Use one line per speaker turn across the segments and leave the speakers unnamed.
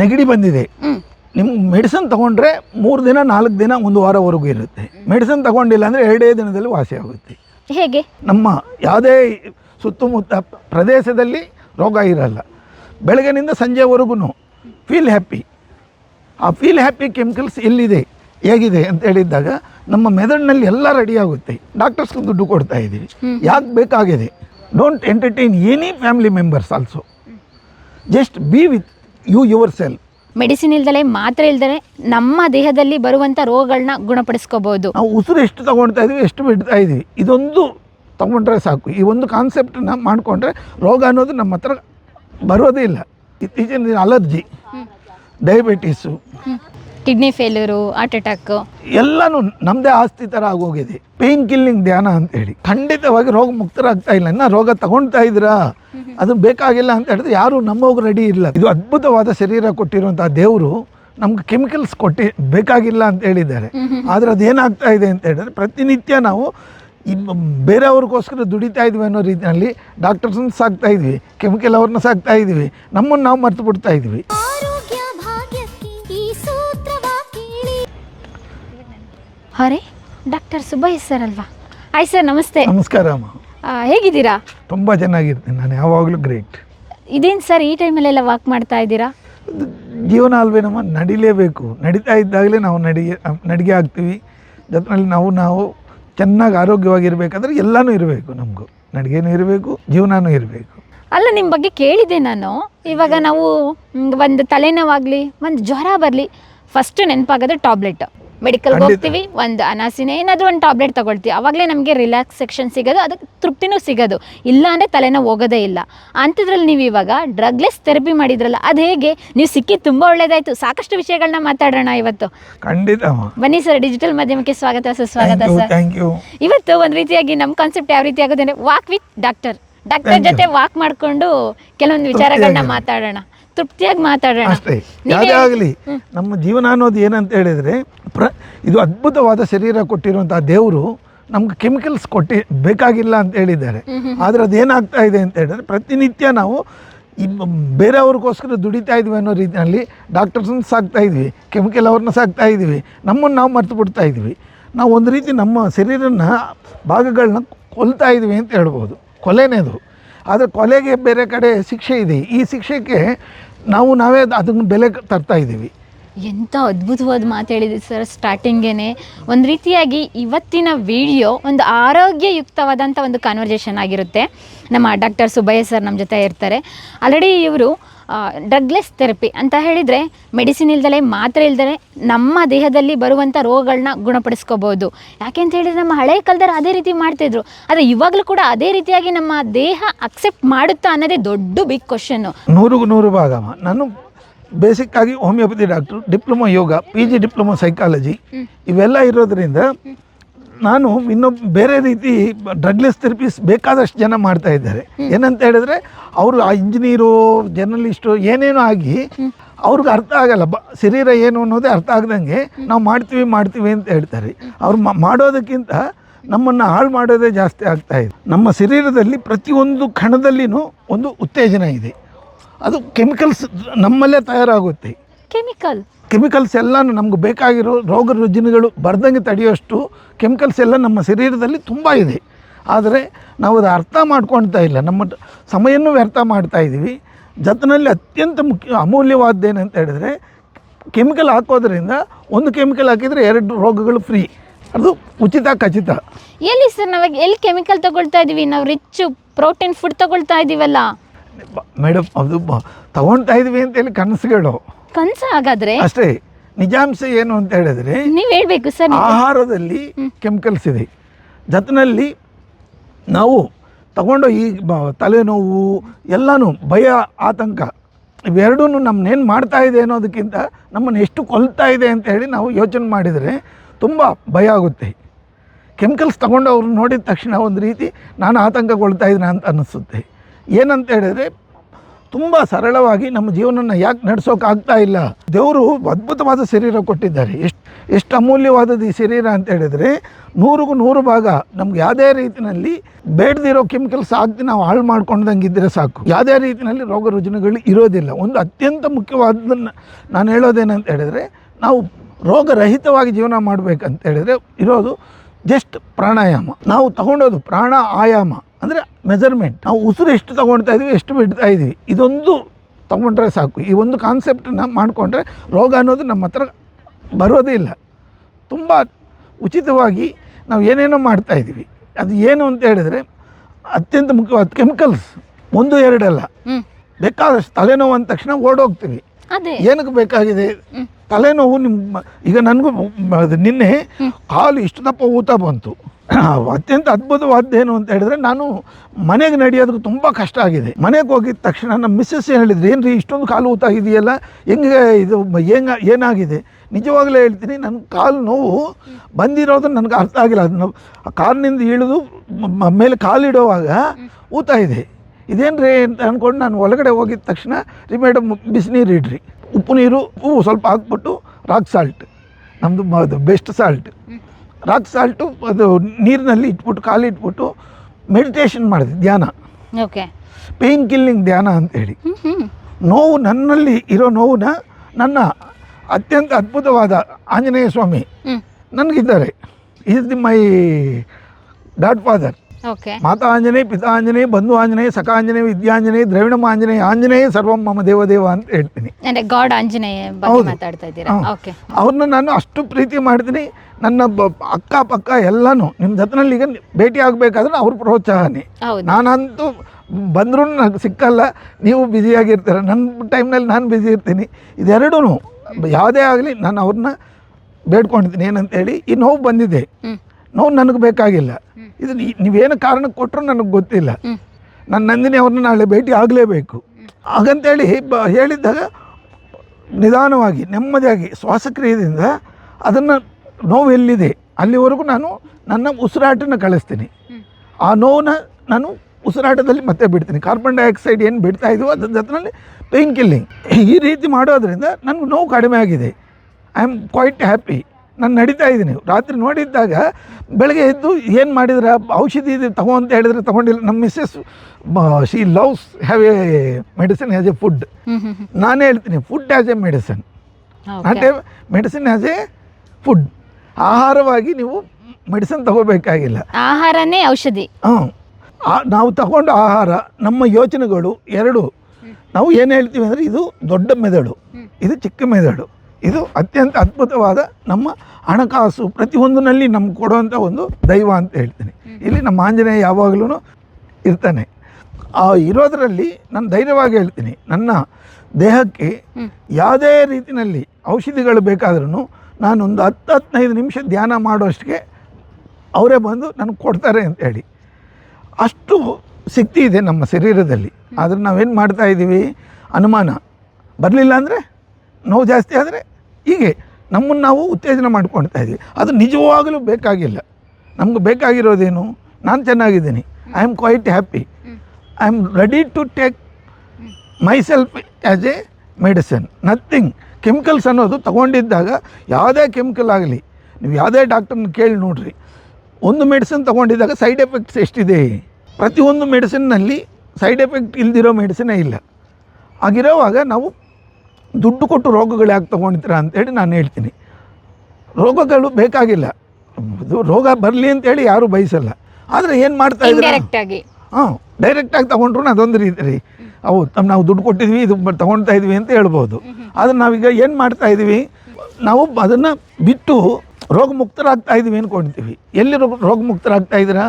ನೆಗಡಿ ಬಂದಿದೆ.
ನಿಮ್ಮ
ನಿಮ್ಗೆ ಮೆಡಿಸನ್ ತಗೊಂಡ್ರೆ ಮೂರು ದಿನ ನಾಲ್ಕು ದಿನ ಒಂದು ವಾರವರೆಗೂ ಇರುತ್ತೆ. ಮೆಡಿಸನ್ ತಗೊಂಡಿಲ್ಲ ಅಂದರೆ ಎರಡೇ ದಿನದಲ್ಲಿ ವಾಸಿ ಆಗುತ್ತೆ.
ಹೇಗೆ?
ನಮ್ಮ ಯಾವುದೇ ಸುತ್ತಮುತ್ತ ಪ್ರದೇಶದಲ್ಲಿ ರೋಗ ಇರಲ್ಲ. ಬೆಳಗಿನಿಂದ ಸಂಜೆವರೆಗೂ ಫೀಲ್ ಹ್ಯಾಪಿ ಆ ಫೀಲ್ ಹ್ಯಾಪಿ ಕೆಮಿಕಲ್ಸ್ ಎಲ್ಲಿದೆ ಹೇಗಿದೆ ಅಂತ ಹೇಳಿದ್ದಾಗ ನಮ್ಮ ಮೆದಳಿನಲ್ಲಿ ಎಲ್ಲ ರೆಡಿ ಆಗುತ್ತೆ. ಡಾಕ್ಟರ್ಸ್ಗೆ ದುಡ್ಡು ಕೊಡ್ತಾ ಇದ್ದೀವಿ. ಯಾಕೆ ಬೇಕಾಗಿದೆ? Don't entertain any family members also just be with you yourself
medicine ಇಲ್ದಲೆ ಮಾತ್ರ ಇಲ್ದಲೆ ನಮ್ಮ ದೇಹದಲ್ಲಿ ಬರುವಂತ ರೋಗಗಳನ್ನ ಗುಣಪಡಿಸ್ಕೋಬಹುದು
ನಾವು ಉಸಿರು ಎಷ್ಟು ತಗೊಳ್ತಾ ಇದೀವಿ ಎಷ್ಟು ಬಿಡ್ತಾ ಇದೀವಿ ಇದೊಂದು ತಗೊಂಡ್ರೆ ಸಾಕು. ಈ ಒಂದು ಕಾನ್ಸೆಪ್ಟನ್ನ ಮಾಡಿಕೊಂಡ್ರೆ ರೋಗ ಅನ್ನೋದು ನಮ್ಮ ಹತ್ರ ಬರೋದೇ ಇಲ್ಲ. ಇತ್ತೀಚಿನ ದಿನ allergy diabetes
kidney failure heart attack.
ಎಲ್ಲಾನು ನಮ್ಮದೇ ಆಸ್ತಿ ಥರ ಆಗೋಗಿದೆ. ಪೇನ್ ಕಿಲ್ಲಿಂಗ್ ಧ್ಯಾನ ಅಂತ ಹೇಳಿ ಖಂಡಿತವಾಗಿ ರೋಗ ಮುಕ್ತರಾಗ್ತಾ ಇಲ್ಲ. ಇನ್ನ ರೋಗ ತಗೊಳ್ತಾ ಇದ್ದೀರಾ ಅದು ಬೇಕಾಗಿಲ್ಲ ಅಂತ ಹೇಳಿದ್ರೆ ಯಾರು ನಮ್ಮೋಗಿ ರೆಡಿ ಇಲ್ಲ. ಇದು ಅದ್ಭುತವಾದ ಶರೀರ ಕೊಟ್ಟಿರುವಂಥ ದೇವರು ನಮ್ಗೆ ಕೆಮಿಕಲ್ಸ್ ಕೊಟ್ಟಿ ಬೇಕಾಗಿಲ್ಲ ಅಂತ ಹೇಳಿದ್ದಾರೆ. ಆದರೆ ಅದೇನಾಗ್ತಾ ಇದೆ ಅಂತ ಹೇಳಿದ್ರೆ ಪ್ರತಿನಿತ್ಯ ನಾವು ಬೇರೆಯವ್ರಿಗೋಸ್ಕರ ದುಡಿತಾ ಇದ್ವಿ ಅನ್ನೋ ರೀತಿಯಲ್ಲಿ ಡಾಕ್ಟರ್ಸನ್ನ ಸಾಕ್ತಾ ಇದ್ವಿ. ಕೆಮಿಕಲ್ ಅವ್ರನ್ನ ಸಾಕ್ತಾ ಇದ್ವಿ. ನಮ್ಮನ್ನು ನಾವು ಮರ್ತು ಬಿಡ್ತಾ ಇದ್ವಿ.
ಅರೆ ಡಾಕ್ಟರ್ ಸುಬ್ಬಯ್ಯ ಸರ್ ಅಲ್ವಾ? ಆಯ್ ಸರ್ ನಮಸ್ತೆ.
ನಮಸ್ಕಾರ ಅಮ್ಮ.
ಆ, ಹೇಗಿದ್ದೀರಾ?
ತುಂಬ ಚೆನ್ನಾಗಿರ್ತೀನಿ ನಾನು ಯಾವಾಗಲೂ ಗ್ರೇಟ್
ಇದೇನು ಸರ್ ಈ ಟೈಮಲ್ಲೆಲ್ಲ ವಾಕ್ ಮಾಡ್ತಾ ಇದ್ದೀರಾ?
ಜೀವನ ಅಲ್ವೇ ನಮ್ಮ ನಡಿಲೇಬೇಕು. ನಡೀತಾ ಇದ್ದಾಗಲೇ ನಾವು ನಡಿಗೆ ನಡಿಗೆ ಆಗ್ತೀವಿ. ಜೊತೆಯಲ್ಲಿ ನಾವು ನಾವು ಚೆನ್ನಾಗಿ ಆರೋಗ್ಯವಾಗಿರಬೇಕಾದ್ರೆ ಎಲ್ಲನೂ ಇರಬೇಕು ನಮಗೂ. ನಡಿಗೆನೂ ಇರಬೇಕು ಜೀವನನೂ ಇರಬೇಕು.
ಅಲ್ಲ ನಿಮ್ಮ ಬಗ್ಗೆ ಕೇಳಿದೆ ನಾನು. ಇವಾಗ ನಾವು ಒಂದು ತಲೆನೋವಾಗಲಿ ಒಂದು ಜ್ವರ ಬರಲಿ ಫಸ್ಟ್ ನೆನಪಾಗೋದು ಟಾಬ್ಲೆಟ್ ಮೆಡಿಕಲ್ಗೆ
ಖಂಡಿತ.
ಹೋಗ್ತೀವಿ ಒಂದು ಅನಾಸಿನ ಏನಾದರೂ ಒಂದು ಟಾಬ್ಲೆಟ್ ತಗೊಳ್ತೀವಿ. ಅವಾಗಲೇ ನಮಗೆ ರಿಲ್ಯಾಕ್ಸೇಷನ್ ಸಿಗೋದು ಅದಕ್ಕೆ ತೃಪ್ತಿನೂ ಸಿಗೋದು. ಇಲ್ಲ ಅಂದರೆ ತಲೆನೋವು ಹೋಗೋದೇ ಇಲ್ಲ. ಅಂಥದ್ರಲ್ಲಿ ನೀವು ಇವಾಗ ಡ್ರಗ್ಲೆಸ್ ಥೆರಪಿ ಮಾಡಿದ್ರಲ್ಲ ಅದು ಹೇಗೆ? ನೀವು ಸಿಕ್ಕಿ ತುಂಬ ಒಳ್ಳೇದಾಯಿತು. ಸಾಕಷ್ಟು ವಿಷಯಗಳನ್ನ ಮಾತಾಡೋಣ ಇವತ್ತು.
ಖಂಡಿತ
ಬನ್ನಿ ಸರ್ ಡಿಜಿಟಲ್ ಮಾಧ್ಯಮಕ್ಕೆ ಸ್ವಾಗತ ಸುಸ್ವಾಗತ
ಸ್ವಾಗತ
ಸರ್
ಥ್ಯಾಂಕ್ ಯು
ಇವತ್ತು ಒಂದು ರೀತಿಯಾಗಿ ನಮ್ಮ ಕಾನ್ಸೆಪ್ಟ್ ಯಾವ ರೀತಿ ಆಗೋದಂದ್ರೆ ವಾಕ್ ವಿತ್ ಡಾಕ್ಟರ್ ಡಾಕ್ಟರ್ ಜೊತೆ ವಾಕ್ ಮಾಡಿಕೊಂಡು ಕೆಲವೊಂದು ವಿಚಾರಗಳನ್ನ. ಮಾತಾಡೋಣ. ತೃಪ್ತಿಯಾಗಿ ಮಾತಾಡೋಣ.
ಅಷ್ಟೇ ಯಾವುದೇ ಆಗಲಿ ನಮ್ಮ ಜೀವನ ಅನ್ನೋದು ಏನಂತ ಹೇಳಿದರೆ ಪ್ರ ಇದು ಅದ್ಭುತವಾದ ಶರೀರ ಕೊಟ್ಟಿರುವಂಥ ದೇವರು ನಮ್ಗೆ ಕೆಮಿಕಲ್ಸ್ ಕೊಟ್ಟು ಬೇಕಾಗಿಲ್ಲ ಅಂತ ಹೇಳಿದ್ದಾರೆ. ಆದರೆ ಅದೇನಾಗ್ತಾ ಇದೆ ಅಂತ ಹೇಳಿದ್ರೆ ಪ್ರತಿನಿತ್ಯ ನಾವು ಬೇರೆಯವ್ರಿಗೋಸ್ಕರ ದುಡಿತಾ ಇದ್ವಿ ಅನ್ನೋ ರೀತಿಯಲ್ಲಿ ಡಾಕ್ಟರ್ಸನ್ನ ಸಾಕ್ತಾ ಇದ್ವಿ ಕೆಮಿಕಲ್ ಅವ್ರನ್ನ ಸಾಕ್ತಾ ಇದ್ವಿ ನಮ್ಮನ್ನು ನಾವು ಮರ್ತು ಬಿಡ್ತಾ ಇದ್ವಿ. ನಾವು ಒಂದು ರೀತಿ ನಮ್ಮ ಶರೀರನ ಭಾಗಗಳನ್ನ ಕೊಲ್ತಾ ಇದ್ವಿ ಅಂತ ಹೇಳ್ಬೋದು. ಕೊಲೆನೇ ಅದು. ಆದರೆ ಕೊಲೆಗೆ ಬೇರೆ ಕಡೆ ಶಿಕ್ಷೆ ಇದೆ. ಈ ಶಿಕ್ಷೆಗೆ ನಾವು ನಾವೇ ಅದನ್ನು ಬೆಲೆ ತರ್ತಾ ಇದ್ದೀವಿ.
ಎಂಥ ಅದ್ಭುತವಾದ ಮಾತು ಹೇಳಿದ್ರಿ ಸರ್ ಸ್ಟಾರ್ಟಿಂಗೇನೆ. ಒಂದು ರೀತಿಯಾಗಿ ಇವತ್ತಿನ ವಿಡಿಯೋ ಒಂದು ಆರೋಗ್ಯಯುಕ್ತವಾದಂಥ ಒಂದು ಕಾನ್ವರ್ಜೇಷನ್ ಆಗಿರುತ್ತೆ. ನಮ್ಮ ಡಾಕ್ಟರ್ ಸುಬ್ಬಯ್ಯ ಸರ್ ನಮ್ಮ ಜೊತೆ ಇರ್ತಾರೆ. ಆಲ್ರೆಡಿ ಇವರು ಡ್ರಗ್ಲೆಸ್ ಥೆರಪಿ ಅಂತ ಹೇಳಿದರೆ ಮೆಡಿಸಿನ್ ಇಲ್ದಲೆ ಮಾತ್ರೆ ಇಲ್ದಲೆ ನಮ್ಮ ದೇಹದಲ್ಲಿ ಬರುವಂಥ ರೋಗಗಳನ್ನ ಗುಣಪಡಿಸ್ಕೋಬೋದು. ಯಾಕೆ ಅಂತ ಹೇಳಿದರೆ ನಮ್ಮ ಹಳೆ ಕಾಲದಲ್ಲಿ ಅದೇ ರೀತಿ ಮಾಡ್ತಿದ್ರು. ಆದರೆ ಇವಾಗಲೂ ಕೂಡ ಅದೇ ರೀತಿಯಾಗಿ ನಮ್ಮ ದೇಹ ಅಕ್ಸೆಪ್ಟ್ ಮಾಡುತ್ತಾ ಅನ್ನೋದೇ ದೊಡ್ಡ ಬಿಗ್ ಕ್ವಶನ್ನು
ನೂರಿಗೂ ನೂರು ಭಾಗ ನಾನು ಬೇಸಿಕ್ ಆಗಿ homeopathy doctor diploma yoga P G diploma psychology ಇವೆಲ್ಲ ಇರೋದ್ರಿಂದ ನಾನು ಇನ್ನೊಬ್ಬ ಬೇರೆ ರೀತಿ ಡ್ರಗ್ಲೆಸ್ ಥೆರಪಿಸ್ ಬೇಕಾದಷ್ಟು ಜನ ಮಾಡ್ತಾ ಇದ್ದಾರೆ. ಏನಂತ ಹೇಳಿದ್ರೆ ಅವರು ಆ ಇಂಜಿನಿಯರು ಜರ್ನಲಿಸ್ಟು ಏನೇನೋ ಆಗಿ ಅವ್ರಿಗೆ ಅರ್ಥ ಆಗಲ್ಲ. ಬ ಶರೀರ ಏನು ಅನ್ನೋದೇ ಅರ್ಥ ಆಗ್ದಂಗೆ ನಾವು ಮಾಡ್ತೀವಿ ಮಾಡ್ತೀವಿ ಅಂತ ಹೇಳ್ತಾರೆ. ಅವ್ರು ಮಾಡೋದಕ್ಕಿಂತ ನಮ್ಮನ್ನು ಹಾಳು ಮಾಡೋದೇ ಜಾಸ್ತಿ ಆಗ್ತಾ ಇದೆ. ನಮ್ಮ ಶರೀರದಲ್ಲಿ ಪ್ರತಿಯೊಂದು ಕಣದಲ್ಲಿನೂ ಒಂದು ಉತ್ತೇಜನ ಇದೆ. ಅದು ಕೆಮಿಕಲ್ಸ್ ನಮ್ಮಲ್ಲೇ ತಯಾರಾಗುತ್ತೆ.
ಕೆಮಿಕಲ್
ಕೆಮಿಕಲ್ಸ್ ಎಲ್ಲ ನಮ್ಗೆ ಬೇಕಾಗಿರೋ ರೋಗ ರುಜಿನಗಳು ಬರ್ದಂಗೆ ತಡೆಯೋಷ್ಟು ಕೆಮಿಕಲ್ಸ್ ಎಲ್ಲ ನಮ್ಮ ಶರೀರದಲ್ಲಿ ತುಂಬ ಇದೆ. ಆದರೆ ನಾವು ಅದು ಅರ್ಥ ಮಾಡ್ಕೊಳ್ತಾ ಇಲ್ಲ. ನಮ್ಮ ಸಮಯವನ್ನು ಸಮಯನೂ ವ್ಯರ್ಥ ಮಾಡ್ತಾ ಇದ್ದೀವಿ. ಜತನಲ್ಲಿ ಅತ್ಯಂತ ಮುಖ್ಯ ಅಮೂಲ್ಯವಾದ್ದೇನಂತ ಹೇಳಿದ್ರೆ ಕೆಮಿಕಲ್ ಹಾಕೋದ್ರಿಂದ ಒಂದು ಕೆಮಿಕಲ್ ಹಾಕಿದರೆ ಎರಡು ರೋಗಗಳು ಫ್ರೀ. ಅದು ಉಚಿತ ಖಚಿತ.
ಎಲ್ಲಿ ಸರ್ ನಾವಾಗ ಎಲ್ಲಿ ಕೆಮಿಕಲ್ ತಗೊಳ್ತಾ ಇದೀವಿ ನಾವು ರಿಚ್ ಪ್ರೋಟೀನ್ ಫುಡ್ ತಗೊಳ್ತಾ ಇದ್ದೀವಲ್ಲ.
ಮೇಡಮ್ ಅದು ಬ- ತಗೊಳ್ತಾ ಇದ್ವಿ ಅಂತೇಳಿ ಕನಸುಗಳು.
ಕನ್ಸ ಹಾಗಾದ್ರೆ?
ಅಷ್ಟೇ ನಿಜಾಂಶ ಏನು ಅಂತ ಹೇಳಿದ್ರೆ
ನೀವು ಹೇಳ್ಬೇಕು ಸರ್
ಆಹಾರದಲ್ಲಿ ಕೆಮಿಕಲ್ಸ್ ಇದೆ. ಜತನಲ್ಲಿ ನಾವು ತಗೊಂಡು ಈ ತಲೆನೋವು ಎಲ್ಲನೂ ಭಯ ಆತಂಕ ಇವೆರಡೂ ನಮ್ಮನ್ನೇನು ಮಾಡ್ತಾ ಇದೆ ಅನ್ನೋದಕ್ಕಿಂತ ನಮ್ಮನ್ನು ಎಷ್ಟು ಕೊಲ್ತಾ ಇದೆ ಅಂತ ಹೇಳಿ ನಾವು ಯೋಚನೆ ಮಾಡಿದರೆ ತುಂಬ ಭಯ ಆಗುತ್ತೆ. ಕೆಮಿಕಲ್ಸ್ ತಗೊಂಡು ಅವ್ರನ್ನ ನೋಡಿದ ತಕ್ಷಣ ಒಂದು ರೀತಿ ನಾನು ಆತಂಕಗೊಳ್ತಾ ಇದ್ದೀನಿ ಅಂತ ಅನ್ನಿಸುತ್ತೆ. ಏನಂತ ಹೇಳಿದ್ರೆ ತುಂಬ ಸರಳವಾಗಿ ನಮ್ಮ ಜೀವನನ ಯಾಕೆ ನಡೆಸೋಕೆ ಆಗ್ತಾ ಇಲ್ಲ? ದೇವರು ಅದ್ಭುತವಾದ ಶರೀರ ಕೊಟ್ಟಿದ್ದಾರೆ. ಎಷ್ಟು ಎಷ್ಟು ಅಮೂಲ್ಯವಾದದ್ದು ಈ ಶರೀರ ಅಂತ ಹೇಳಿದರೆ, ನೂರಿಗೂ ನೂರು ಭಾಗ ನಮ್ಗೆ ಯಾವುದೇ ರೀತಿಯಲ್ಲಿ ಬೇಡದಿರೋ ಕೆಮಿಕಲ್ಸ್ ಆಗದೆ ನಾವು ಹಾಳು ಮಾಡ್ಕೊಂಡಂಗೆ ಇದ್ದರೆ ಸಾಕು. ಯಾವುದೇ ರೀತಿಯಲ್ಲಿ ರೋಗ ರುಜಿನಗಳು ಇರೋದಿಲ್ಲ. ಒಂದು ಅತ್ಯಂತ ಮುಖ್ಯವಾದದನ್ನು ನಾನು ಹೇಳೋದೇನಂತ ಹೇಳಿದರೆ, ನಾವು ರೋಗರಹಿತವಾಗಿ ಜೀವನ ಮಾಡಬೇಕಂತ ಹೇಳಿದರೆ ಇರೋದು ಜಸ್ಟ್ ಪ್ರಾಣಾಯಾಮ. ನಾವು ತಗೊಂಡೋದು ಪ್ರಾಣ ಆಯಾಮ. ಅಂದರೆ ಮೆಜರ್ಮೆಂಟ್ ನಾವು ಉಸಿರು ಎಷ್ಟು ತೊಗೊಳ್ತಾ ಇದ್ದೀವಿ ಎಷ್ಟು ಬಿಡ್ತಾ ಇದ್ದೀವಿ ಇದೊಂದು ತೊಗೊಂಡ್ರೆ ಸಾಕು. ಈ ಒಂದು ಕಾನ್ಸೆಪ್ಟನ್ನ ಮಾಡಿಕೊಂಡ್ರೆ ರೋಗ ಅನ್ನೋದು ನಮ್ಮ ಹತ್ರ ಬರೋದೇ ಇಲ್ಲ. ತುಂಬ ಉಚಿತವಾಗಿ ನಾವು ಏನೇನೋ ಮಾಡ್ತಾ ಇದ್ದೀವಿ ಅದು ಏನು ಅಂತ ಹೇಳಿದರೆ ಅತ್ಯಂತ ಮುಖ್ಯವಾದ ಕೆಮಿಕಲ್ಸ್ ಒಂದು ಎರಡಲ್ಲ. ಬೇಕಾದಷ್ಟು ತಲೆನೋವು ಅಂದ ತಕ್ಷಣ ಓಡೋಗ್ತೀವಿ.
ಅದೇ.
ಏನಕ್ಕೆ ಬೇಕಾಗಿದೆ? ತಲೆನೋವು ನಿಮ್ಮ ಈಗ ನನಗೂ ನಿನ್ನೆ ಕಾಲು ಇಷ್ಟು ದಪ್ಪ ಊತ ಬಂತು. ಅತ್ಯಂತ ಅದ್ಭುತವಾದ್ದೇನು ಅಂತ ಹೇಳಿದ್ರೆ ನಾನು ಮನೆಗೆ ನಡೆಯೋದಕ್ಕೆ ತುಂಬ ಕಷ್ಟ ಆಗಿದೆ. ಮನೆಗೆ ಹೋಗಿದ ತಕ್ಷಣ ನಮ್ಮ ಮಿಸ್ಸಸ್ ಹೇಳಿದ್ರು ಏನು ರೀ ಇಷ್ಟೊಂದು ಕಾಲು ಊತ ಇದೆಯಲ್ಲ? ಹೆಂಗೆ ಇದು ಹೆಂಗ ಏನಾಗಿದೆ? ನಿಜವಾಗ್ಲೂ ಹೇಳ್ತೀನಿ ನನ್ನ ಕಾಲು ನೋವು ಬಂದಿರೋದು ನನಗೆ ಅರ್ಥ ಆಗಿಲ್ಲ. ಅದನ್ನ ಆ ಕಾರಿನಿಂದ ಇಳಿದು ಮೇಲೆ ಕಾಲು ಮೇಲೆ ಕಾಲಿಡುವಾಗ ಊತ ಇದೆ. ಇದೇನು ರೀ ಅಂತ ಅಂದ್ಕೊಂಡು ನಾನು ಒಳಗಡೆ ಹೋಗಿದ ತಕ್ಷಣ ರೀ ಮೇಡಮ್ ಬಿಸಿನೀರು ಇಡ್ರಿ. ಉಪ್ಪು ನೀರು ಉಪ್ಪು ಸ್ವಲ್ಪ ಹಾಕ್ಬಿಟ್ಟು ರಾಕ್ ಸಾಲ್ಟ್. ನಮ್ಮದು ಅದು ಬೆಸ್ಟ್ ಸಾಲ್ಟ್ ರಾಕ್ ಸಾಲ್ಟು ಅದು ನೀರಿನಲ್ಲಿ ಇಟ್ಬಿಟ್ಟು ಕಾಲು ಇಟ್ಬಿಟ್ಟು ಮೆಡಿಟೇಷನ್ ಮಾಡಿದೆ ಧ್ಯಾನ.
ಓಕೆ
ಪೇಯ್ನ್ ಕಿಲ್ಲಿಂಗ್ ಧ್ಯಾನ ಅಂತೇಳಿ
ಹೇಳಿ.
ನೋವು ನನ್ನಲ್ಲಿ ಇರೋ ನೋವನ್ನ ನನ್ನ ಅತ್ಯಂತ ಅದ್ಭುತವಾದ Anjaneya Swami ನನಗಿದ್ದಾರೆ. Is the my godfather
okay.
ಮಾತಾ ಆಂಜನೇಯ ಪಿತಾ ಆಂಜನೇಯ ಬಂಧು ಆಂಜನೇಯ ಸಖ ಆಂಜನೇಯ ವಿದ್ಯಾಂಜನೇಯ ದ್ರವಿಣಮ ಆಂಜನೇಯ ಆಂಜನೇಯ ಸರ್ವಂ ಮಮ ದೇವದೇವ ಅಂತ ಹೇಳ್ತೀನಿ.
ಅಂದ್ರೆ ಗಾಡ್ ಆಂಜನೇಯ ಬಗ್ಗೆ ಮಾತಾಡ್ತಾ ಇದ್ದೀರಾ? ಓಕೆ.
ಅವ್ರನ್ನ ನಾನು ಅಷ್ಟು ಪ್ರೀತಿ ಮಾಡ್ತೀನಿ. ನನ್ನ ಅಕ್ಕ ಪಕ್ಕ ಎಲ್ಲನೂ ನಿಮ್ಮ ಜೊತೆನಲ್ಲಿ ಈಗ ಭೇಟಿ ಆಗಬೇಕಾದ್ರೆ ಅವ್ರ ಪ್ರೋತ್ಸಾಹನೇ. ನಾನಂತೂ ಬಂದರೂ ನನಗೆ ಸಿಕ್ಕಲ್ಲ ನೀವು ಬ್ಯುಸಿಯಾಗಿರ್ತೀರ ನನ್ನ ಟೈಮ್ನಲ್ಲಿ ನಾನು ಬ್ಯುಸಿ ಇರ್ತೀನಿ. ಇದೆರಡೂ ಯಾವುದೇ ಆಗಲಿ ನಾನು ಅವ್ರನ್ನ ಬೇಡ್ಕೊಂಡಿದ್ದೀನಿ. ಏನಂತೇಳಿ ಈ ನೋವು ಬಂದಿದೆ. ನೋವು ನನಗೆ ಬೇಕಾಗಿಲ್ಲ. ಇದು ನೀವೇನು ಕಾರಣಕ್ಕೆ ಕೊಟ್ಟರು ನನಗೆ ಗೊತ್ತಿಲ್ಲ.
ನನ್ನ
ನಾನು ನಂದಿನಿ ಅವ್ರನ್ನ ನಾಳೆ ಭೇಟಿ ಆಗಲೇಬೇಕು. ಹಾಗಂತೇಳಿ ಬ ಹೇಳಿದ್ದಾಗ ನಿಧಾನವಾಗಿ ನೆಮ್ಮದಿಯಾಗಿ ಶ್ವಾಸಕ್ರಿಯೆಯಿಂದ ಅದನ್ನು ನೋವು ಎಲ್ಲಿದೆ? ಅಲ್ಲಿವರೆಗೂ ನಾನು ನನ್ನ ಉಸಿರಾಟನ ಕಳಿಸ್ತೀನಿ. ಆ ನೋವನ್ನ ನಾನು ಉಸಿರಾಟದಲ್ಲಿ ಮತ್ತೆ ಬಿಡ್ತೀನಿ. ಕಾರ್ಬನ್ ಡೈಆಕ್ಸೈಡ್ ಏನು ಬಿಡ್ತಾ ಇದೀವೋ ಅದ್ರ ಜೊತೆಯಲ್ಲಿ ಪೇಯ್ನ್ ಕಿಲ್ಲಿಂಗ್. ಈ ರೀತಿ ಮಾಡೋದ್ರಿಂದ ನನಗೆ ನೋವು ಕಡಿಮೆ ಆಗಿದೆ. I am quite happy. ನಾನು ನಡೀತಾ ಇದ್ದೀನಿ. ರಾತ್ರಿ ನೋಡಿದ್ದಾಗ ಬೆಳಗ್ಗೆ ಎದ್ದು ಏನು ಮಾಡಿದ್ರೆ? ಔಷಧಿ ಇದು ತಗೋ ಅಂತ ಹೇಳಿದ್ರೆ ತಗೊಂಡಿಲ್ಲ. ನಮ್ಮ missus she loves have a medicine as a food ನಾನೇ ಹೇಳ್ತೀನಿ food as a medicine not a medicine as a food ಆಹಾರವಾಗಿ ನೀವು ಮೆಡಿಸಿನ್ ತಗೋಬೇಕಾಗಿಲ್ಲ.
ಆಹಾರನೇ ಔಷಧಿ.
ಹಾಂ ನಾವು ತಗೊಂಡು ಆಹಾರ ನಮ್ಮ ಯೋಚನೆಗಳು ಎರಡು. ನಾವು ಏನು ಹೇಳ್ತೀವಿ ಅಂದರೆ ಇದು ದೊಡ್ಡ ಮೆದುಳು. ಇದು ಚಿಕ್ಕ ಮೆದುಳು. ಇದು ಅತ್ಯಂತ ಅದ್ಭುತವಾದ ನಮ್ಮ ಹಣಕಾಸು ಪ್ರತಿಯೊಂದಿನಲ್ಲಿ ನಮ್ಗೆ ಕೊಡುವಂಥ ಒಂದು ದೈವ ಅಂತ ಹೇಳ್ತೀನಿ. ಇಲ್ಲಿ ನಮ್ಮ ಆಂಜನೇಯ ಯಾವಾಗಲೂ ಇರ್ತಾನೆ. ಆ ಇರೋದರಲ್ಲಿ ನಾನು ಧೈರ್ಯವಾಗಿ ಹೇಳ್ತೀನಿ ನನ್ನ ದೇಹಕ್ಕೆ ಯಾವುದೇ ರೀತಿಯಲ್ಲಿ ಔಷಧಿಗಳು ಬೇಕಾದ್ರೂ ನಾನೊಂದು ಹತ್ತು ಹದಿನೈದು ನಿಮಿಷ ಧ್ಯಾನ ಮಾಡೋಷ್ಟಕ್ಕೆ ಅವರೇ ಬಂದು ನನಗೆ ಕೊಡ್ತಾರೆ ಅಂತ ಹೇಳಿ. ಅಷ್ಟು ಶಕ್ತಿ ಇದೆ ನಮ್ಮ ಶರೀರದಲ್ಲಿ. ಆದರೆ ನಾವೇನು ಮಾಡ್ತಾ ಇದ್ದೀವಿ? ಅನುಮಾನ. ಬರಲಿಲ್ಲ ಅಂದರೆ ನೋವು ಜಾಸ್ತಿ ಆದರೆ ಹೀಗೆ ನಮ್ಮನ್ನು ನಾವು ಉತ್ತೇಜನ ಮಾಡ್ಕೊಳ್ತಾ ಇದ್ದೀವಿ. ಅದು ನಿಜವಾಗಲೂ ಬೇಕಾಗಿಲ್ಲ. ನಮ್ಗೆ ಬೇಕಾಗಿರೋದೇನು? ನಾನು ಚೆನ್ನಾಗಿದ್ದೀನಿ. I am quite happy I am ready to take myself as a medicine nothing chemicals ಅನ್ನೋದು ತಗೊಂಡಿದ್ದಾಗ ಯಾವುದೇ ಕೆಮಿಕಲ್ ಆಗಲಿ, ನೀವು ಯಾವುದೇ ಡಾಕ್ಟರ್ನ ಕೇಳಿ ನೋಡ್ರಿ. ಒಂದು ಮೆಡಿಸಿನ್ ತಗೊಂಡಿದ್ದಾಗ ಸೈಡ್ ಎಫೆಕ್ಟ್ಸ್ ಎಷ್ಟಿದೆ? ಪ್ರತಿಯೊಂದು ಮೆಡಿಸಿನ್ನಲ್ಲಿ ಸೈಡ್ ಎಫೆಕ್ಟ್ ಇಲ್ದಿರೋ ಮೆಡಿಸಿನೇ ಇಲ್ಲ. ಆಗಿರೋವಾಗ ನಾವು ದುಡ್ಡು ಕೊಟ್ಟು ರೋಗಗಳು ಯಾಕೆ ತೊಗೊಂಡಿದ್ದೀರಾ ಅಂತೇಳಿ ನಾನು ಹೇಳ್ತೀನಿ. ರೋಗಗಳು ಬೇಕಾಗಿಲ್ಲ. ಇದು ರೋಗ ಬರಲಿ ಅಂತೇಳಿ ಯಾರೂ ಬಯಸಲ್ಲ. ಆದರೆ ಏನು ಮಾಡ್ತಾ ಇದ್ದಾರೆ? ಹಾಂ ಡೈರೆಕ್ಟಾಗಿ ತೊಗೊಂಡ್ರು ಅದೊಂದು ರೀತಿ ರೀ. ಹೌದು ತಮ್ಮ ನಾವು ದುಡ್ಡು ಕೊಟ್ಟಿದ್ವಿ ಇದು ತೊಗೊಳ್ತಾ ಇದ್ವಿ ಅಂತ ಹೇಳ್ಬೋದು. ಆದರೆ ನಾವೀಗ ಏನು ಮಾಡ್ತಾ ಇದ್ದೀವಿ? ನಾವು ಅದನ್ನು ಬಿಟ್ಟು ರೋಗ ಮುಕ್ತರಾಗ್ತಾ ಇದ್ದೀವಿ ಅಂದ್ಕೊಳ್ತೀವಿ ಎಲ್ಲಿ ರೋಗ ರೋಗ ಮುಕ್ತರಾಗ್ತಾ ಇದ್ದೀರಾ?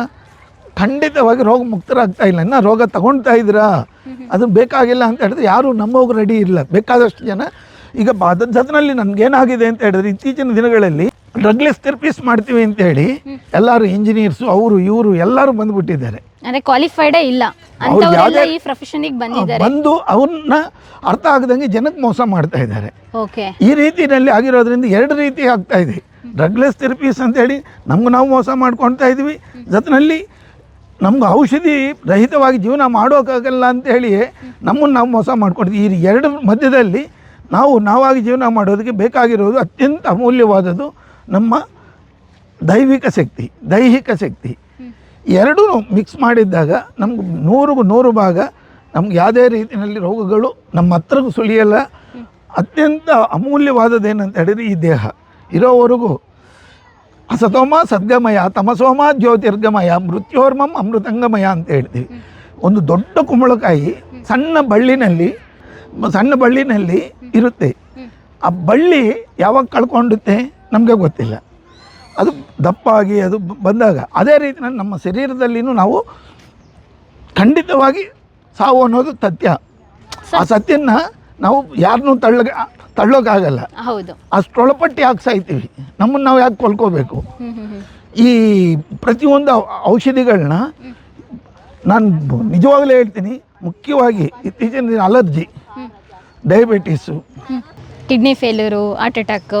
ಖಂಡಿತವಾಗಿ ರೋಗ ಮುಕ್ತರಾಗ್ತಾ ಇಲ್ಲ. ಇನ್ನು ರೋಗ ತಗೊಳ್ತಾ ಇದ್ದೀರಾ? ಅದು ಬೇಕಾಗಿಲ್ಲ ಅಂತ ಹೇಳಿದ್ರೆ ಯಾರು ನಮ್ಮೋಗಿ ರೆಡಿ ಇಲ್ಲ. ಬೇಕಾದಷ್ಟು ಜನ ಈಗ ಜೊತೆನಲ್ಲಿ ನನಗೇನಾಗಿದೆ ಅಂತ ಹೇಳಿದ್ರೆ ಇತ್ತೀಚಿನ ದಿನಗಳಲ್ಲಿ ಡ್ರಗ್ಲೆಸ್ ಥೆರಪಿಸ್ ಮಾಡ್ತೀವಿ ಅಂತ ಹೇಳಿ ಎಲ್ಲರೂ ಇಂಜಿನಿಯರ್ಸು ಅವರು ಇವರು ಎಲ್ಲರೂ ಬಂದುಬಿಟ್ಟಿದ್ದಾರೆ.
ಅಂದ್ರೆ ಕ್ವಾಲಿಫೈಡೇ ಇಲ್ಲ. ಅಂತವರೆಲ್ಲ ಈ ಪ್ರೊಫೆಷನ್ಗೆ ಬಂದಿದ್ದಾರೆ.
ಬಂದು ಅವನ್ನ ಅರ್ಥ ಆಗದಂಗೆ ಜನಕ್ಕೆ ಮೋಸ ಮಾಡ್ತಾ ಇದ್ದಾರೆ. ಈ ರೀತಿಯಲ್ಲಿ ಆಗಿರೋದ್ರಿಂದ ಎರಡು ರೀತಿ ಆಗ್ತಾ ಇದೆ. ಡ್ರಗ್ಲೆಸ್ ಥೆರಪೀಸ್ ಅಂತೇಳಿ ನಮ್ಗೆ ನಾವು ಮೋಸ ಮಾಡ್ಕೊಳ್ತಾ ಇದ್ವಿ. ಜೊತೆಯಲ್ಲಿ ನಮ್ಗೆ ಔಷಧಿ ರಹಿತವಾಗಿ ಜೀವನ ಮಾಡೋಕ್ಕಾಗಲ್ಲ ಅಂತೇಳಿ ನಮ್ಮನ್ನು ನಾವು ಮೋಸ ಮಾಡ್ಕೊಡ್ತೀವಿ. ಈ ಎರಡು ಮಧ್ಯದಲ್ಲಿ ನಾವು ನಾವಾಗಿ ಜೀವನ ಮಾಡೋದಕ್ಕೆ ಬೇಕಾಗಿರೋದು ಅತ್ಯಂತ ಅಮೂಲ್ಯವಾದದ್ದು ನಮ್ಮ ದೈವಿಕ ಶಕ್ತಿ ದೈಹಿಕ ಶಕ್ತಿ. ಎರಡೂ ಮಿಕ್ಸ್ ಮಾಡಿದ್ದಾಗ ನಮ್ಗೆ ನೂರಿಗೂ ನೂರು ಭಾಗ ನಮ್ಗೆ ಯಾವುದೇ ರೀತಿಯಲ್ಲಿ ರೋಗಗಳು ನಮ್ಮ ಹತ್ರಕ್ಕೂ ಸುಳಿಯಲ್ಲ. ಅತ್ಯಂತ ಅಮೂಲ್ಯವಾದದ್ದು ಏನಂತ ಹೇಳಿದರೆ ಈ ದೇಹ. ಇರೋವರೆಗೂ ಅಸತೋಮ ಸದ್ಗಮಯ ತಮಸೋಮ ಜ್ಯೋತಿರ್ಗಮಯ ಮೃತ್ಯೋರ್ಮಂ ಅಮೃತಂಗಮಯ ಅಂತ ಹೇಳ್ತೀವಿ. ಒಂದು ದೊಡ್ಡ ಕುಂಬಳಕಾಯಿ ಸಣ್ಣ ಬಳ್ಳಿನಲ್ಲಿ ಸಣ್ಣ ಬಳ್ಳಿನಲ್ಲಿ ಇರುತ್ತೆ. ಆ ಬಳ್ಳಿ ಯಾವಾಗ ಕಳ್ಕೊಂಡುತ್ತೆ ನಮಗೆ ಗೊತ್ತಿಲ್ಲ. ಅದು ದಪ್ಪಾಗಿ ಅದು ಬಂದಾಗ. ಅದೇ ರೀತಿ ನಮ್ಮ ಶರೀರದಲ್ಲಿನೂ ನಾವು ಖಂಡಿತವಾಗಿ ಸಾವು ಅನ್ನೋದು ಸತ್ಯ. ಆ ಸತ್ಯನ ನಾವು ಯಾರನ್ನೂ ತಳ್ಳ ತಳ್ಳೋಕ್ಕಾಗಲ್ಲ
ಹೌದು.
ಅಷ್ಟೊಳಪಟ್ಟಿ ಯಾಕೆ ಸಾಯ್ತೀವಿ ನಮ್ಮನ್ನು ನಾವು ಯಾಕೆ ಕೊಲ್ಕೋಬೇಕು? ಈ ಪ್ರತಿಯೊಂದು ಔಷಧಿಗಳನ್ನ ನಾನು ನಿಜವಾಗಲೇ ಹೇಳ್ತೀನಿ ಮುಖ್ಯವಾಗಿ ಇತ್ತೀಚಿನ ದಿನ allergy diabetes.
Kidney failure heart attack.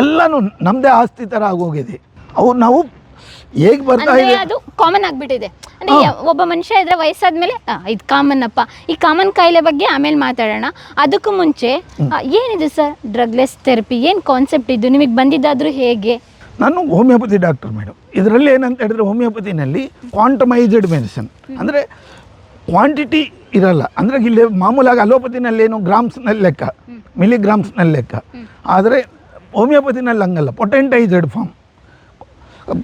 ಎಲ್ಲನೂ ನಮ್ಮದೇ ಆಸ್ತಿ ಥರ ಆಗೋಗಿದೆ. ಅವು ನಾವು ಹೇಗೆ ಬರ್ತಾ
ಅಂದ್ರೆ
ಇದೆ?
ಅದು ಕಾಮನ್ ಆಗ್ಬಿಟ್ಟಿದೆ. ಅಂದ್ರೆ ಒಬ್ಬ ಮನುಷ್ಯ ಇದ್ರೆ ವಯಸ್ಸಾದ್ಮೇಲೆ ಆ, ಇದು ಕಾಮನ್ ಅಪ್ಪ. ಈ ಕಾಮನ್ ಕಾಯಿಲೆ ಬಗ್ಗೆ ಆಮೇಲೆ ಮಾತಾಡೋಣ. ಅದಕ್ಕೂ ಮುಂಚೆ ಆ, ಏನಿದೆ ಸರ್? ಡ್ರಗ್ಲೆಸ್ ಥೆರಪಿ ಏನು ಕಾನ್ಸೆಪ್ಟ್ ಇದು? ನಿಮಗೆ ಬಂದಿದ್ದಾದ್ರೂ ಹೇಗೆ?
ನಾನು ಹೋಮಿಯೋಪತಿ ಡಾಕ್ಟರ್ ಮೇಡಮ್ ಇದರಲ್ಲಿ ಏನಂತ ಹೇಳಿದ್ರೆ ಹೋಮಿಯೋಪತಿನಲ್ಲಿ ಕ್ವಾಂಟಮೈಸ್ಡ್ ಮೆಡಿಸಿನ್ ಅಂದರೆ ಕ್ವಾಂಟಿಟಿ ಇರಲ್ಲ. ಅಂದರೆ ಇಲ್ಲಿ ಮಾಮೂಲಾಗಿ ಅಲೋಪತಿನಲ್ಲಿ ಏನು ಗ್ರಾಮ್ಸ್ನಲ್ಲಿ ಲೆಕ್ಕ ಮಿಲಿಗ್ರಾಮ್ಸ್ನಲ್ಲಿ ಲೆಕ್ಕ. ಆದರೆ ಹೋಮಿಯೋಪತಿನಲ್ಲಿ ಹಂಗಲ್ಲ. ಪೊಟೆಂಟೈಸ್ಡ್ ಫಾರ್ಮ್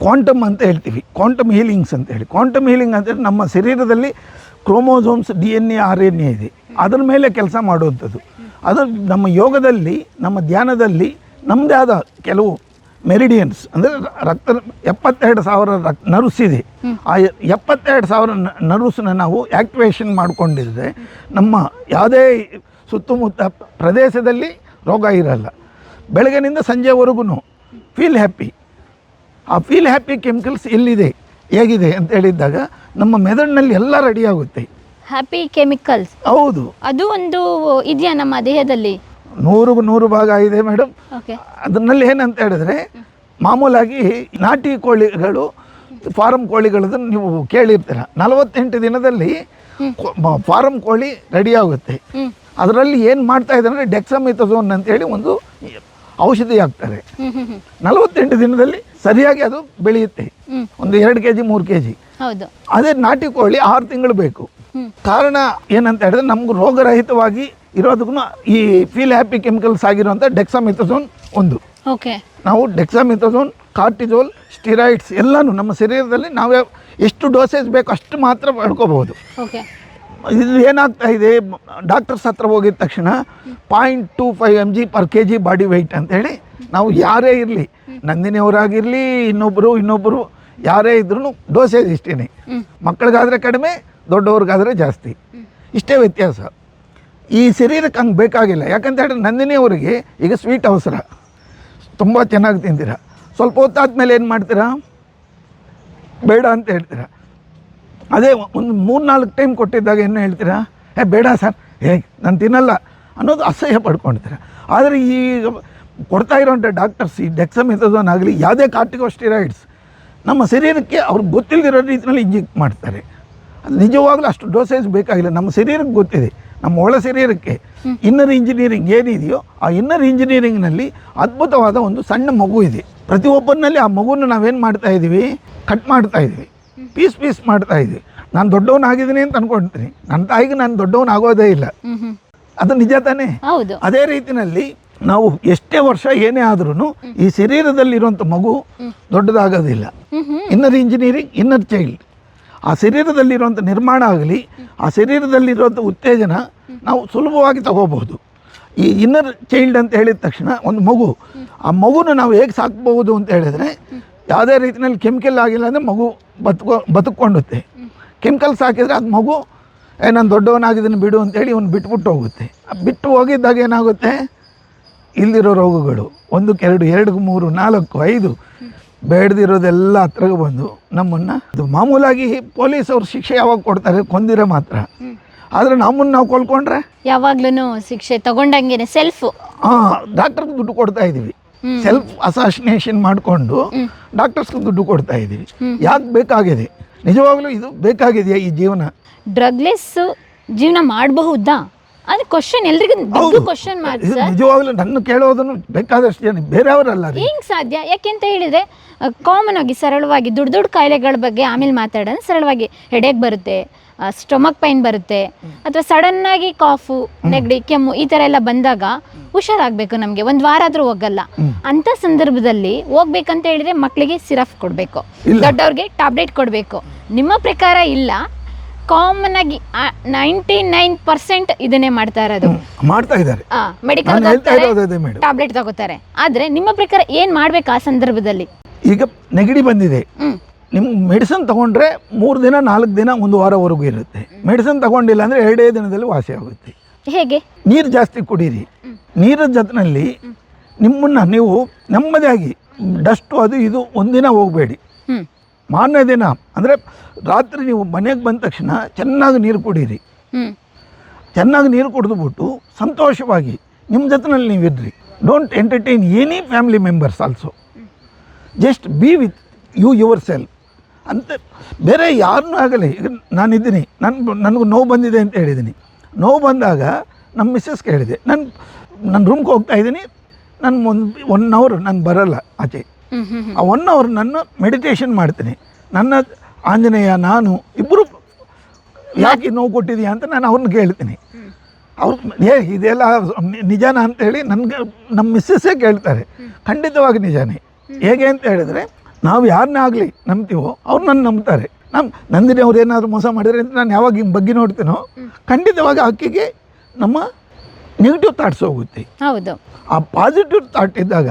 ಕ್ವಾಂಟಮ್ ಅಂತ ಹೇಳ್ತೀವಿ, ಕ್ವಾಂಟಮ್ ಹೀಲಿಂಗ್ಸ್ ಅಂತ ಹೇಳಿ. ಕ್ವಾಂಟಮ್ ಹೀಲಿಂಗ್ ಅಂದರೆ ನಮ್ಮ ಶರೀರದಲ್ಲಿ chromosomes D N A R N A ಇದೆ. ಅದರ ಮೇಲೆ ಕೆಲಸ ಮಾಡುವಂಥದ್ದು. ಅದು ನಮ್ಮ ಯೋಗದಲ್ಲಿ, ನಮ್ಮ ಧ್ಯಾನದಲ್ಲಿ ನಮ್ಮದೇ ಆದ ಕೆಲವು ಮೆರಿಡಿಯನ್ಸ್, ಅಂದರೆ ರಕ್ತ ಎಪ್ಪತ್ತೆರಡು ಸಾವಿರ ರಕ್ ನರ್ವ್ಸ್ ಇದೆ. ಆ ಎಪ್ಪತ್ತೆರಡು ಸಾವಿರ ನರ್ವ್ಸನ್ನ ನಾವು ಆ್ಯಕ್ಟಿವೇಷನ್ ಮಾಡಿಕೊಂಡಿದ್ರೆ ನಮ್ಮ ಯಾವುದೇ ಸುತ್ತಮುತ್ತ ಪ್ರದೇಶದಲ್ಲಿ ರೋಗ ಇರಲ್ಲ. ಬೆಳಗಿನಿಂದ ಸಂಜೆವರೆಗೂ ಫೀಲ್ ಹ್ಯಾಪಿ ಆ ಫೀಲ್ ಹ್ಯಾಪಿ ಕೆಮಿಕಲ್ಸ್ ಎಲ್ಲಿದೆ ಹೇಗಿದೆ ಅಂತ ಹೇಳಿದಾಗ ನಮ್ಮ ಮೆದುಳಿನಲ್ಲಿ ಎಲ್ಲ ರೆಡಿ ಆಗುತ್ತೆ.
ಹ್ಯಾಪಿ ಕೆಮಿಕಲ್ಸ್
ಹೌದು.
ಅದು ಒಂದು ಇದೆಯಾ ನಮ್ಮ ದೇಹದಲ್ಲಿ?
ನೂರು ನೂರು ಭಾಗ ಇದೆ ಮೇಡಮ್
ಓಕೆ
ಅದರಲ್ಲಿ ಏನಂತ ಹೇಳಿದ್ರೆ ಮಾಮೂಲಾಗಿ ನಾಟಿ ಕೋಳಿಗಳು ಫಾರಂ ಕೋಳಿಗಳದ್ದು ನೀವು ಕೇಳಿರ್ತೀರ. ನಲವತ್ತೆಂಟು ದಿನದಲ್ಲಿ ಫಾರಂ ಕೋಳಿ ರೆಡಿ ಆಗುತ್ತೆ. ಅದರಲ್ಲಿ ಏನು ಮಾಡ್ತಾ ಇದ್ದಾರೆ ಅಂದರೆ ಅಂತ ಅಂತೇಳಿ ಒಂದು ಔಷಧಿ ಹಾಕ್ತಾರೆ
ಹ್ಮ್
ನಲವತ್ತೆಂಟು ದಿನದಲ್ಲಿ ಸರಿಯಾಗಿ ಅದು ಬೆಳೆಯುತ್ತೆ. ಒಂದು ಎರಡು ಕೆ ಜಿ ಮೂರು ಕೆ ಜಿ ಅದೇ ನಾಟಿ ಕೋಳಿ ಆರು ತಿಂಗಳು ಬೇಕು. ಕಾರಣ ಏನಂತ ಹೇಳಿದ್ರೆ ನಮ್ಗೆ ರೋಗರಹಿತವಾಗಿ ಇರೋದಕ್ಕೂ ಈ ಫೀಲ್ ಹ್ಯಾಪಿ ಕೆಮಿಕಲ್ಸ್ ಆಗಿರುವಂಥ ಡೆಕ್ಸಾಮಿಥೋಸೋನ್ ಒಂದು. ನಾವು ಡೆಕ್ಸಾಮಿಥೋಸೋನ್ ಕಾರ್ಟಿಜೋಲ್ ಸ್ಟಿರಾಯ್ಡ್ಸ್ ಎಲ್ಲನೂ ನಮ್ಮ ಶರೀರದಲ್ಲಿ ನಾವು ಎಷ್ಟು ಡೋಸೇಜ್ ಬೇಕು ಅಷ್ಟು ಮಾತ್ರ ಪಡ್ಕೋಬಹುದು ಇದು ಏನಾಗ್ತಾ ಇದೆ? ಡಾಕ್ಟರ್ಸ್ ಹತ್ರ ಹೋಗಿದ ತಕ್ಷಣ point two five M G per K G body weight ಅಂತೇಳಿ ನಾವು ಯಾರೇ ಇರಲಿ, ನಂದಿನಿಯವರಾಗಿರಲಿ ಇನ್ನೊಬ್ಬರು ಇನ್ನೊಬ್ಬರು ಯಾರೇ ಇದ್ರೂ ಡೋಸೇಜ್ ಇಷ್ಟೇ ಮಕ್ಕಳಿಗಾದರೆ ಕಡಿಮೆ, ದೊಡ್ಡವ್ರಿಗಾದರೆ ಜಾಸ್ತಿ. ಇಷ್ಟೇ ವ್ಯತ್ಯಾಸ. ಈ ಶರೀರಕ್ಕೆ ಹಂಗೆ ಬೇಕಾಗಿಲ್ಲ. ಯಾಕಂತ ಹೇಳಿದ್ರೆ ನಂದಿನಿಯವರಿಗೆ ಈಗ ಸ್ವೀಟ್ ಅವಸರ. ತುಂಬ ಚೆನ್ನಾಗಿ ತಿಂತೀರ. ಸ್ವಲ್ಪ ಹೊತ್ತಾದ ಮೇಲೆ ಏನು ಮಾಡ್ತೀರಾ? ಬೇಡ ಅಂತ ಹೇಳ್ತೀರಾ. ಅದೇ ಒಂದು ಮೂರು ನಾಲ್ಕು ಟೈಮ್ ಕೊಟ್ಟಿದ್ದಾಗ ಏನು ಹೇಳ್ತೀರಾ? ಏ, ಬೇಡ ಸರ್. ಏ, ನಾನು ತಿನ್ನಲ್ಲ. ಅನ್ನೋದು ಅಸಹ್ಯ ಪಡ್ಕೊಳ್ತೀರ ಆದರೆ ಈ ಕೊಡ್ತಾ ಇರೋಂಥ ಡಾಕ್ಟರ್ಸ್ ಈ ಡೆಕ್ಸಮಿಥೋಸೋನ್ ಆಗಲಿ ಯಾವುದೇ ಕಾರ್ಟಿಕೋಸ್ಟಿರಾಯ್ಡ್ಸ್ ನಮ್ಮ ಶರೀರಕ್ಕೆ ಅವ್ರಿಗೆ ಗೊತ್ತಿಲ್ಲದಿರೋ ರೀತಿಯಲ್ಲಿ ಇಂಜೆಕ್ಟ್ ಮಾಡ್ತಾರೆ. ಅದು ನಿಜವಾಗ್ಲೂ ಅಷ್ಟು ಡೋಸೇಜ್ ಬೇಕಾಗಿಲ್ಲ. ನಮ್ಮ ಶರೀರಕ್ಕೆ ಗೊತ್ತಿದೆ. ನಮ್ಮ ಒಳ ಶರೀರಕ್ಕೆ ಇನ್ನರ್ ಇಂಜಿನಿಯರಿಂಗ್ ಏನಿದೆಯೋ ಆ ಇನ್ನರ್ ಇಂಜಿನಿಯರಿಂಗ್ನಲ್ಲಿ ಅದ್ಭುತವಾದ ಒಂದು ಸಣ್ಣ ಮಗು ಇದೆ. ಪ್ರತಿಯೊಬ್ಬರಿನಲ್ಲಿ ಆ ಮಗುನ ನಾವೇನು ಮಾಡ್ತಾ ಇದ್ದೀವಿ ಕಟ್ ಮಾಡ್ತಾ ಇದ್ದೀವಿ ಪೀಸ್ ಪೀಸ್ ಮಾಡ್ತಾ ಇದೆ. ನಾನು ದೊಡ್ಡವನಾಗಿದ್ದೀನಿ ಅಂತ ಅನ್ಕೊಳ್ತೀನಿ ನನ್ನ ತಾಯಿಗೆ ನಾನು ದೊಡ್ಡವನಾಗೋದೇ ಇಲ್ಲ. ಅದು ನಿಜ ತಾನೇ? ಅದೇ ರೀತಿನಲ್ಲಿ ನಾವು ಎಷ್ಟೇ ವರ್ಷ ಏನೇ ಆದ್ರೂ ಈ ಶರೀರದಲ್ಲಿರುವಂಥ ಮಗು ದೊಡ್ಡದಾಗೋದಿಲ್ಲ. ಇನ್ನರ್ ಇಂಜಿನಿಯರಿಂಗ್ ಇನ್ನರ್ ಚೈಲ್ಡ್ ಆ ಶರೀರದಲ್ಲಿರುವಂಥ ನಿರ್ಮಾಣ ಆಗಲಿ ಆ ಶರೀರದಲ್ಲಿರುವಂಥ ಉತ್ತೇಜನ ನಾವು ಸುಲಭವಾಗಿ ತಗೋಬಹುದು. ಈ ಇನ್ನರ್ ಚೈಲ್ಡ್ ಅಂತ ಹೇಳಿದ ತಕ್ಷಣ ಒಂದು ಮಗು ಆ ಮಗುನ ನಾವು ಹೇಗೆ ಸಾಕ್ಬಹುದು ಅಂತ ಹೇಳಿದ್ರೆ ಯಾವುದೇ ರೀತಿಯಲ್ಲಿ ಕೆಮಿಕಲ್ ಆಗಿಲ್ಲ ಅಂದರೆ ಮಗು ಬದುಕೋ ಬದುಕೊಂಡುತ್ತೆ ಕೆಮಿಕಲ್ಸ್ ಹಾಕಿದರೆ ಅದು ಮಗು ಏ ನಾನು ದೊಡ್ಡವನಾಗಿದ್ದೀನಿ ಬಿಡು ಅಂತೇಳಿ ಇವನು ಬಿಟ್ಬಿಟ್ಟು ಹೋಗುತ್ತೆ. ಬಿಟ್ಟು ಹೋಗಿದ್ದಾಗ ಏನಾಗುತ್ತೆ? ಇಲ್ಲಿರೋ ರೋಗಗಳು. ಒಂದಕ್ಕೆ ಎರಡು ಎರಡು ಮೂರು ನಾಲ್ಕು ಐದು ಬೇಡದಿರೋದೆಲ್ಲ ಹತ್ರಗೆ ಬಂದು ನಮ್ಮನ್ನು ಅದು ಮಾಮೂಲಾಗಿ ಪೊಲೀಸ್ ಅವ್ರು ಶಿಕ್ಷೆ ಯಾವಾಗ ಕೊಡ್ತಾರೆ ಕೊಂದಿರೋ ಮಾತ್ರ. ಆದರೆ ನಮ್ಮನ್ನು ನಾವು ಕೊಲ್ಕೊಂಡ್ರೆ?
ಯಾವಾಗ್ಲೂ ಶಿಕ್ಷೆ ತಗೊಂಡಂಗೆ ಸೆಲ್ಫ್
ಹಾಂ ಡಾಕ್ಟರ್ಗೆ ದುಡ್ಡು ಕೊಡ್ತಾ ಇದ್ದೀವಿ ಸೆಲ್ಫ್ ಅಸಾಸಿನೇಷನ್ ಮಾಡಿಕೊಂಡು ಡಾಕ್ಟರ್ಸ್ಗೆ ದುಡ್ಡು ಕೊಡ್ತಾ ಇದ್ದೀವಿ. ಯಾಕೆ ಬೇಕಾಗಿದೆ? ನಿಜವಾಗ್ಲೂ ಇದು ಬೇಕಾಗಿದೆಯಾ ಈ ಜೀವನ?
ಡ್ರಗ್ಲೆಸ್ ಜೀವನ ಮಾಡಬಹುದಾ? ಅದು ಕ್ವಶನ್ ಎಲ್ರಿಗೂ
ಹೌದು.
ಕ್ವಶನ್
ಇದು ನಿಜವಾಗ್ಲೂ ನನ್ನ ಕೇಳೋದನ್ನು ಬೇಕಾದಷ್ಟು ಜನ ಬೇರೆಯವರಲ್ಲ ರೀ
ಹೆಂಗ್ ಸಾಧ್ಯ? ಯಾಕೆಂತ ಹೇಳಿದ್ರೆ ಕಾಮನ್ ಆಗಿ ಸರಳವಾಗಿ ದೊಡ್ಡ ದೊಡ್ಡ ಕಾಯಿಲೆಗಳ ಬಗ್ಗೆ ಆಮೇಲೆ ಮಾತಾಡೋಣ. ಸರಳವಾಗಿ ಹೆಡೇಕ್ ಬರುತ್ತೆ. ಸ್ಟೊಮಕ್ ಪೈನ್ ಬರುತ್ತೆ. ಅಥವಾ ಸಡನ್ ಆಗಿ ಕಾಫು ನೆಗಡಿ ಕೆಮ್ಮು ಈ ತರ ಎಲ್ಲ ಬಂದಾಗ ಹುಷಾರಾಗಬೇಕು ನಮಗೆ. ಒಂದ್ ವಾರ ಆದ್ರೂ ಹೋಗಲ್ಲ. ಅಂತ ಸಂದರ್ಭದಲ್ಲಿ ಹೋಗ್ಬೇಕಂತ ಹೇಳಿದ್ರೆ ಮಕ್ಕಳಿಗೆ ಸಿರಫ್ ಕೊಡಬೇಕು. ದೊಡ್ಡವ್ರಿಗೆ ಟ್ಯಾಬ್ಲೆಟ್ ಕೊಡಬೇಕು. ನಿಮ್ಮ ಪ್ರಕಾರ ಇಲ್ಲ. ಕಾಮನ್ ಆಗಿ ನೈಂಟಿ ನೈನ್ ಪರ್ಸೆಂಟ್ ಇದನ್ನೇ ಮಾಡ್ತಾ ಇರೋದು.
ಮಾಡ್ತಾ ಇದ್ದಾರೆ.
ಮೆಡಿಕಲ್ ಟ್ಯಾಬ್ಲೆಟ್ ತಗೋತಾರೆ. ಆದ್ರೆ ನಿಮ್ಮ ಪ್ರಕಾರ ಏನ್ ಮಾಡ್ಬೇಕು ಆ ಸಂದರ್ಭದಲ್ಲಿ?
ಈಗ ನೆಗಡಿ ಬಂದಿದೆ.
ಹ್ಮ್
ಮೆಡಿಸನ್ ತಗೊಂಡ್ರೆ ಮೂರು ದಿನ ನಾಲ್ಕು ದಿನ ಒಂದು ವಾರವರೆಗೂ ಇರುತ್ತೆ. ಮೆಡಿಸಿನ್ ತಗೊಂಡಿಲ್ಲ ಅಂದರೆ ಎರಡೇ ದಿನದಲ್ಲಿ ವಾಸಿ ಆಗುತ್ತೆ.
ಹೇಗೆ?
ನೀರು ಜಾಸ್ತಿ ಕುಡೀರಿ. ನೀರಿನ ಜೊತೆಯಲ್ಲಿ ನಿಮ್ಮನ್ನು ನೀವು ನೆಮ್ಮದಿಯಾಗಿ ಡಸ್ಟು ಅದು ಇದು ಒಂದಿನ ಹೋಗಬೇಡಿ. ಮಾರನೇ ದಿನ ಅಂದರೆ ರಾತ್ರಿ ನೀವು ಮನೆಗೆ ಬಂದ ತಕ್ಷಣ ಚೆನ್ನಾಗಿ ನೀರು ಕುಡೀರಿ. ಚೆನ್ನಾಗಿ ನೀರು ಕುಡಿದ್ಬಿಟ್ಟು ಸಂತೋಷವಾಗಿ ನಿಮ್ಮ ಜೊತೆನಲ್ಲಿ ನೀವು ಇರ್ರಿ. Don't entertain any family members also just be with you yourself ಅಂತ ಬೇರೆ ಯಾರನ್ನೂ ಆಗಲಿ, ನಾನಿದ್ದೀನಿ ನನ್ನ ನನಗೂ ನೋವು ಬಂದಿದೆ ಅಂತ ಹೇಳಿದ್ದೀನಿ. ನೋವು ಬಂದಾಗ ನಮ್ಮ ಮಿಸ್ಸಸ್ ಕೇಳಿದೆ, ನಾನು ನನ್ನ ರೂಮ್ಗೆ ಹೋಗ್ತಾ ಇದ್ದೀನಿ, ನಾನು ಒಂದು ಒನ್ ಅವರ್ ನಾನು ಬರಲ್ಲ ಆಚೆ. ಆ ಒನ್ ಅವರ್ ನನ್ನ ಮೆಡಿಟೇಷನ್ ಮಾಡ್ತೀನಿ. ನನ್ನ ಆಂಜನೇಯ, ನಾನು ಇಬ್ಬರು ಯಾಕೆ ನೋವು ಕೊಟ್ಟಿದೀಯ ಅಂತ ನಾನು ಅವ್ರನ್ನ ಕೇಳ್ತೀನಿ. ಅವ್ರು, ಏ, ಇದೆಲ್ಲ ನಿಜಾನ ಅಂತೇಳಿ ನನಗೆ ನಮ್ಮ ಮಿಸ್ಸಸ್ಸೇ ಕೇಳ್ತಾರೆ. ಖಂಡಿತವಾಗಿ ನಿಜಾನೇ. ಹೇಗೆ ಅಂತ ಹೇಳಿದ್ರೆ ನಾವು ಯಾರನ್ನೇ ಆಗಲಿ ನಂಬ್ತೀವೋ ಅವ್ರು ನನ್ನ ನಂಬ್ತಾರೆ. ನಮ್ಮ ನಂದಿನಿ ಅವ್ರು ಏನಾದರೂ ಮೋಸ ಮಾಡಿದ್ರೆ ಅಂತ ನಾನು ಯಾವಾಗ ಹಿಂಗೆ ಬಗ್ಗೆ ನೋಡ್ತೀನೋ ಖಂಡಿತವಾಗಿ ಆಕೆಗೆ ನಮ್ಮ ನೆಗೆಟಿವ್ ಥಾಟ್ಸ್ ಹೋಗುತ್ತೆ.
ಹೌದು.
ಆ ಪಾಸಿಟಿವ್ ಥಾಟ್ ಇದ್ದಾಗ